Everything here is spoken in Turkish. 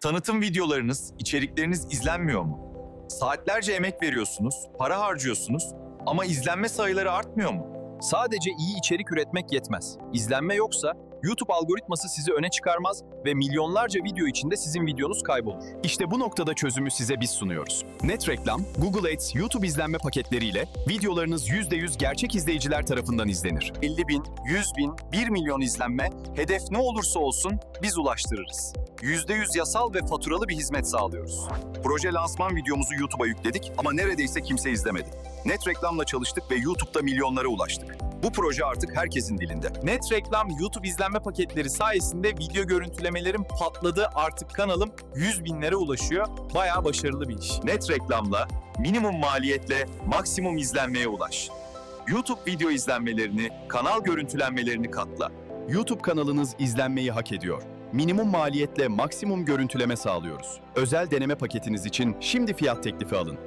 Tanıtım videolarınız, içerikleriniz izlenmiyor mu? Saatlerce emek veriyorsunuz, para harcıyorsunuz ama izlenme sayıları artmıyor mu? Sadece iyi içerik üretmek yetmez. İzlenme yoksa YouTube algoritması sizi öne çıkarmaz ve milyonlarca video içinde sizin videonuz kaybolur. İşte bu noktada çözümü size biz sunuyoruz. Net reklam, Google Ads, YouTube izlenme paketleriyle videolarınız %100 gerçek izleyiciler tarafından izlenir. 50 bin, 100 bin, 1 milyon izlenme, hedef ne olursa olsun biz ulaştırırız. %100 yasal ve faturalı bir hizmet sağlıyoruz. Proje lansman videomuzu YouTube'a yükledik ama neredeyse kimse izlemedi. Net reklamla çalıştık ve YouTube'da milyonlara ulaştık. Bu proje artık herkesin dilinde. Net reklam YouTube izlenme paketleri sayesinde video görüntülemelerim patladı. Artık kanalım 100 binlere ulaşıyor. Bayağı başarılı bir iş. Net reklamla, minimum maliyetle maksimum izlenmeye ulaş. YouTube video izlenmelerini, kanal görüntülenmelerini katla. YouTube kanalınız izlenmeyi hak ediyor. Minimum maliyetle maksimum görüntüleme sağlıyoruz. Özel deneme paketiniz için şimdi fiyat teklifi alın.